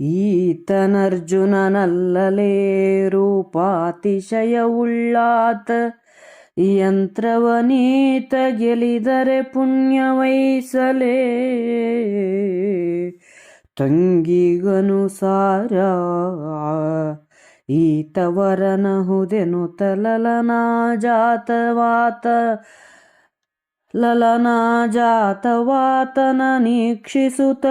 ಈತನರ್ಜುನನಲ್ಲಲೇ ರೂಪಾತಿಶಯವುಳ್ಳಾತ ಯಂತ್ರವನೀತ ಗೆಲಿದರೆ ಪುಣ್ಯವೈಸಲೇ ತಂಗಿಗನುಸಾರ ಈತವರನಹುದೆನು ತಲಲನಾ ಜಾತವಾತ ಲಲನಾ ಜಾತವಾತನ ನೀಕ್ಷಿಸುತ್ತ.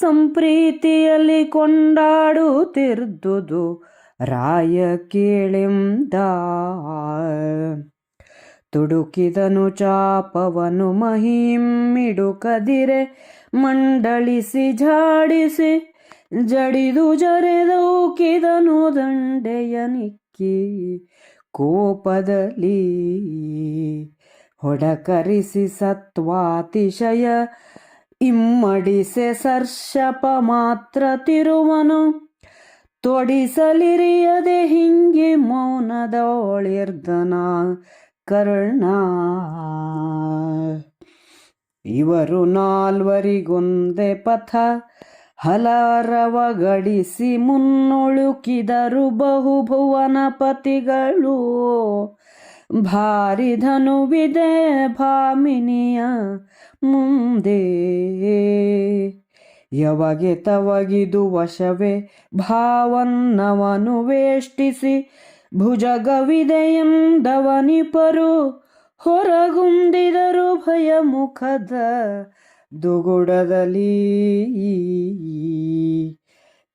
ಸಂಪ್ರೀತಿಯಲ್ಲಿ ಕೊಂಡಾಡುತ್ತಿರ್ದುದು ರಾಯ ಕೇಳೆಂದ. ತುಡುಕಿದನು ಚಾಪವನು ಮಹಿಮ್ಮಿಡುಕದಿರೆ ಮಂಡಳಿಸಿ ಝಾಡಿಸಿ, ಜಡಿದು ಜರೆದೌಕಿದನು ದಂಡೆಯ ನಿಕ್ಕಿ ಕೋಪದಲ್ಲಿ. ಹೊಡಕರಿಸಿ ಸತ್ವಾತಿಶಯ ಇಮ್ಮಡಿಸೆ ಸರ್ಷಪ ಮಾತ್ರ ತಿರುವನು. ತೊಡಿಸಲಿರಿಯದೆ ಹಿಂಗೆ ಮೌನದೊಳಿರ್ದನ ಕರ್ಣ ಇವರು ನಾಲ್ವರಿಗೊಂದೆ ಪಥ ಹಲರವಗಡಿಸಿ ಮುನ್ನುಳುಕಿದರು ಬಹುಭುವನಪತಿಗಳು ಭಾರಿ ಧನುವಿದೆ ಭಾಮಿನಿಯ ಮುಂದೆ. ಯವಗೆ ತವಗಿದು ವಶವೇ, ಭಾವನ್ನವನು ವೇಷ್ಟಿಸಿ ಭುಜಗವಿದೆಯಂದವನಿಪರು ಹೊರಗುಂದಿದರು ಭಯ ಮುಖದ ದುಗುಡದಲ್ಲಿ.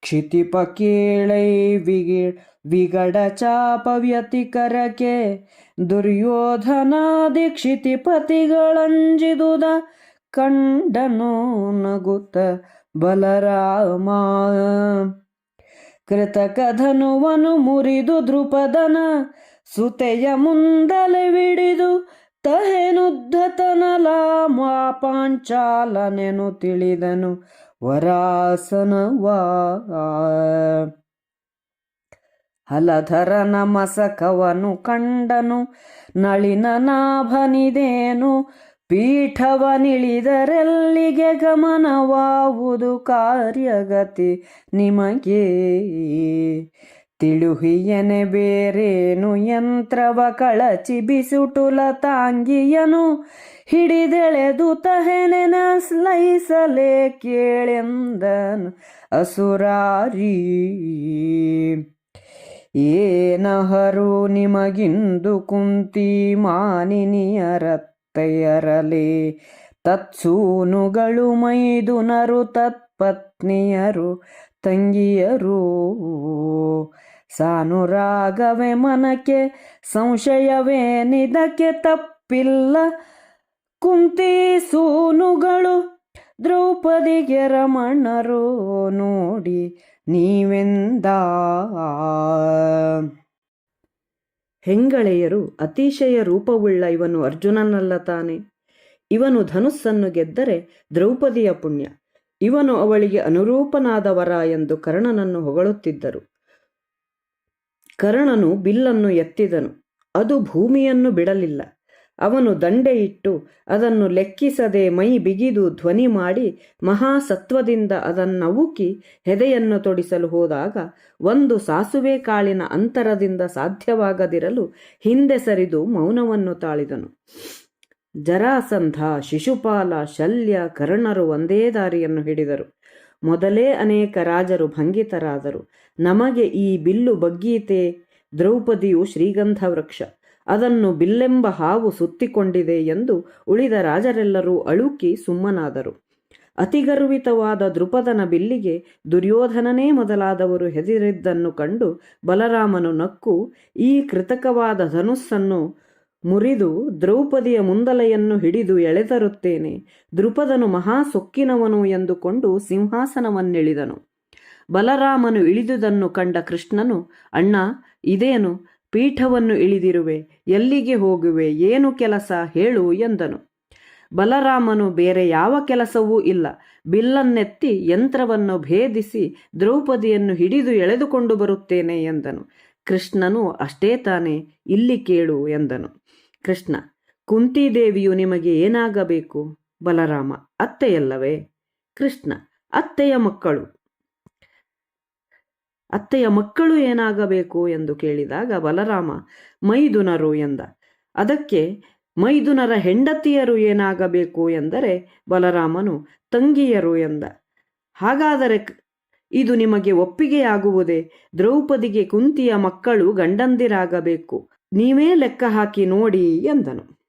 ಕ್ಷಿತಿಪ ಕೇಳೈ ವಿಗಿ ವಿಗಡ ಚಾಪ ದುರ್ಯೋಧನ ದೀಕ್ಷಿತಿ ಪತಿಗಳಂಜಿದುದ ಕಂಡನು ನಗುತ ಬಲರಾಮ. ಕೃತಕಧನುವನು ಮುರಿದು ದೃಪದನ ಸುತೆಯ ಮುಂದಲೆ ವಿಡಿದು ತಹೆನುದ್ಧತನಲ ಪಾಂಚಾಲನೆನು ತಿಳಿದನು ವರಾಸನವಾ. ಹಲಧರನ ಮಸಕವನು ಕಂಡನು, ನಳಿನ ನಾಭನಿದೇನು ಪೀಠವನಿಳಿದರೆಲ್ಲಿಗೆ ಗಮನವಾವುದು ಕಾರ್ಯಗತಿ ನಿಮಗೆ? ತಿಳುಹಿಯನೆ ಬೇರೇನು, ಯಂತ್ರವ ಕಳಚಿ ಬಿಸುಟುಲ ತಾಂಗಿಯನು, ಹಿಡಿದೆಳೆದು ತಹೆನೆನ ಸ್ಲೈಸಲೆ ಕೇಳೆಂದನು ಅಸುರಾರಿ. ಏನಹರು ನಿಮಗಿಂದು ಕುಂತಿ ಮಾನಿನಿಯರತ್ತೆಯರಲೆ ತತ್ಸೂನುಗಳು ಮೈದುನರು ತತ್ಪತ್ನಿಯರು ತಂಗಿಯರು. ಸಾನುರಾಗವೆ ಮನಕ್ಕೆ ಸಂಶಯವೇನಿದಕ್ಕೆ ತಪ್ಪಿಲ್ಲ. ಕುಂತಿ ಸೂನುಗಳು ದ್ರೌಪದಿಗೆ ರಮಣರು ನೋಡಿ ನೀವೆಂದ? ಹೆಂಗಳೆಯರು ಅತಿಶಯ ರೂಪವುಳ್ಳ ಇವನು ಅರ್ಜುನನಲ್ಲ ತಾನೆ. ಇವನು ಧನುಸ್ಸನ್ನು ಗೆದ್ದರೆ ದ್ರೌಪದಿಯ ಪುಣ್ಯ. ಇವನು ಅವಳಿಗೆ ಅನುರೂಪನಾದವರ ಎಂದು ಕರ್ಣನನ್ನು ಹೊಗಳುತ್ತಿದ್ದರು. ಕರ್ಣನು ಬಿಲ್ಲನ್ನು ಎತ್ತಿದನು. ಅದು ಭೂಮಿಯನ್ನು ಬಿಡಲಿಲ್ಲ. ಅವನು ದಂಡೆ ಇಟ್ಟು ಅದನ್ನು ಲೆಕ್ಕಿಸದೆ ಮೈ ಬಿಗಿದು ಧ್ವನಿ ಮಾಡಿ ಮಹಾಸತ್ವದಿಂದ ಅದನ್ನವುಕಿ ಹೆದೆಯನ್ನು ತೊಡಿಸಲು ಹೋದಾಗ ಒಂದು ಸಾಸುವೆ ಕಾಳಿನ ಅಂತರದಿಂದ ಸಾಧ್ಯವಾಗದಿರಲು ಹಿಂದೆ ಸರಿದು ಮೌನವನ್ನು ತಾಳಿದನು. ಜರಾಸಂಧ, ಶಿಶುಪಾಲ, ಶಲ್ಯ, ಕರ್ಣರು ಒಂದೇ ದಾರಿಯನ್ನು ಹಿಡಿದರು. ಮೊದಲೇ ಅನೇಕ ರಾಜರು ಭಂಗಿತರಾದರು. ನಮಗೆ ಈ ಬಿಲ್ಲು ಬಗ್ಗೀತೆ ದ್ರೌಪದಿಯು ಶ್ರೀಗಂಧ ವೃಕ್ಷ ಅದನ್ನು ಬಿಲ್ಲೆಂಬ ಹಾವು ಸುತ್ತಿಕೊಂಡಿದೆ ಎಂದು ಉಳಿದ ರಾಜರೆಲ್ಲರೂ ಅಳುಕಿ ಸುಮ್ಮನಾದರು. ಅತಿಗರ್ವಿತವಾದ ದೃಪದನ ಬಿಲ್ಲಿಗೆ ದುರ್ಯೋಧನನೇ ಮೊದಲಾದವರು ಹೆದರಿದ್ದನ್ನು ಕಂಡು ಬಲರಾಮನು ನಕ್ಕು, ಈ ಕೃತಕವಾದ ಧನುಸ್ಸನ್ನು ಮುರಿದು ದ್ರೌಪದಿಯ ಮುಂದಲೆಯನ್ನು ಹಿಡಿದು ಎಳೆತರುತ್ತೇನೆ. ದೃಪದನು ಮಹಾ ಸೊಕ್ಕಿನವನು ಎಂದುಕೊಂಡು ಸಿಂಹಾಸನವನ್ನೆಳಿದನು. ಬಲರಾಮನು ಇಳಿದುದನ್ನು ಕಂಡ ಕೃಷ್ಣನು, ಅಣ್ಣ, ಇದೇನು? ಪೀಠವನ್ನು ಇಳಿದಿರುವೆ, ಎಲ್ಲಿಗೆ ಹೋಗುವೆ, ಏನು ಕೆಲಸ ಹೇಳು ಎಂದನು. ಬಲರಾಮನು ಬೇರೆ ಯಾವ ಕೆಲಸವೂ ಇಲ್ಲ. ಬಿಲ್ಲನ್ನೆತ್ತಿ ಯಂತ್ರವನ್ನು ಭೇದಿಸಿ ದ್ರೌಪದಿಯನ್ನು ಹಿಡಿದು ಎಳೆದುಕೊಂಡು ಬರುತ್ತೇನೆ ಎಂದನು. ಕೃಷ್ಣನು ಅಷ್ಟೇ ತಾನೇ, ಇಲ್ಲಿ ಕೇಳು ಎಂದನು. ಕೃಷ್ಣ, ಕುಂತಿದೇವಿಯು ನಿಮಗೆ ಏನಾಗಬೇಕು? ಬಲರಾಮ, ಅತ್ತೆಯಲ್ಲವೇ? ಕೃಷ್ಣ, ಅತ್ತೆಯ ಮಕ್ಕಳು. ಅತ್ತೆಯ ಮಕ್ಕಳು ಏನಾಗಬೇಕು ಎಂದು ಕೇಳಿದಾಗ ಬಲರಾಮ, ಮೈದುನರು ಎಂದ. ಅದಕ್ಕೆ ಮೈದುನರ ಹೆಂಡತಿಯರು ಏನಾಗಬೇಕು ಎಂದರೆ ಬಲರಾಮನು ತಂಗಿಯರು ಎಂದ. ಹಾಗಾದರೆ ಇದು ನಿಮಗೆ ಒಪ್ಪಿಗೆಯಾಗುವುದೇ? ದ್ರೌಪದಿಗೆ ಕುಂತಿಯ ಮಕ್ಕಳು ಗಂಡಂದಿರಾಗಬೇಕು. ನೀವೇ ಲೆಕ್ಕ ಹಾಕಿ ನೋಡಿ ಎಂದನು.